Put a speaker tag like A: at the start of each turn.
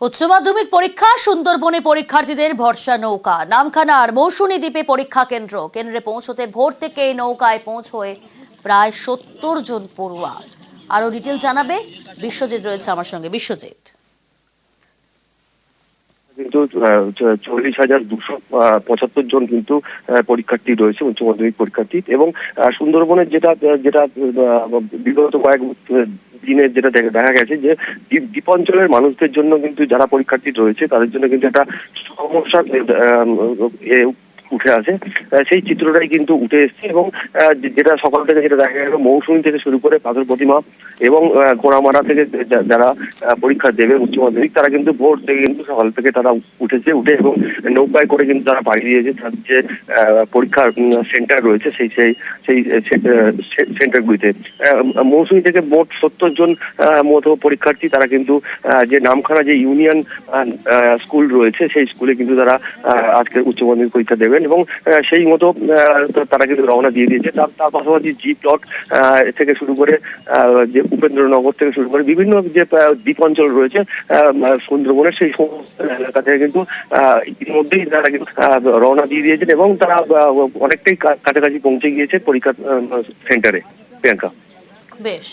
A: উচ্চ মাধ্যমিক পরীক্ষা, সুন্দরবনে পরীক্ষার্থীদের ভরসা নৌকা। নামখানার মৌসুমী দ্বীপে পরীক্ষা কেন্দ্র। কেন্দ্রে পৌঁছতে ভোর থেকে নৌকায় পৌঁছয়ে প্রায় সত্তর জন পড়ুয়া। আরও ডিটেল জানাবে বিশ্বজিৎ রয়েছে আমার সঙ্গে। বিশ্বজিৎ।
B: কিন্তু চল্লিশ হাজার দুশো পঁচাত্তর জন কিন্তু পরীক্ষার্থী রয়েছে, উচ্চ মাধ্যমিক পরীক্ষার্থী। এবং সুন্দরবনের যেটা যেটা বিগত কয়েক দিনে যেটা দেখা গেছে যে, দ্বীপ দ্বীপাঞ্চলের মানুষদের জন্য কিন্তু যারা পরীক্ষার্থী রয়েছে, তাদের জন্য কিন্তু একটা সমস্যা উঠে আসে। সেই চিত্রটাই কিন্তু উঠে এসেছে এবং যেটা সকাল থেকে যেটা দেখা গেল মৌসুমী থেকে শুরু করে পাথর প্রতিমা এবং আহ, গোড়ামারা থেকে যারা পরীক্ষা দেবে উচ্চ মাধ্যমিক তারা কিন্তু ভোর থেকে কিন্তু সকাল থেকে তারা উঠেছে উঠে এবং নৌকায় করে কিন্তু তারা পাড়ি দিয়েছে। তাদের যে পরীক্ষার সেন্টার রয়েছে সেই সেই সেই সেন্টার সেন্টারগুলিতে। মৌসুমী থেকে মোট সত্তর জন মতো পরীক্ষার্থী তারা কিন্তু যে নামখানা যে ইউনিয়ন স্কুল রয়েছে সেই স্কুলে কিন্তু তারা আজকে উচ্চ মাধ্যমিক পরীক্ষা দেবেন এবং সেই মতো তারা কিন্তু রওনা দিয়ে দিয়েছে। তার তার পাশাপাশি জি প্লট থেকে শুরু করে যে উপেন্দ্রনগর থেকে শুরু করে বিভিন্ন যে দ্বীপ অঞ্চল রয়েছে সুন্দরবনের সেই সমস্ত এলাকা থেকে কিন্তু ইতিমধ্যেই তারা কিন্তু রওনা দিয়ে দিয়েছেন এবং তারা অনেকটাই কাছাকাছি পৌঁছে গিয়েছে পরীক্ষা সেন্টারে, প্রিয়াঙ্কা।
A: বেশ।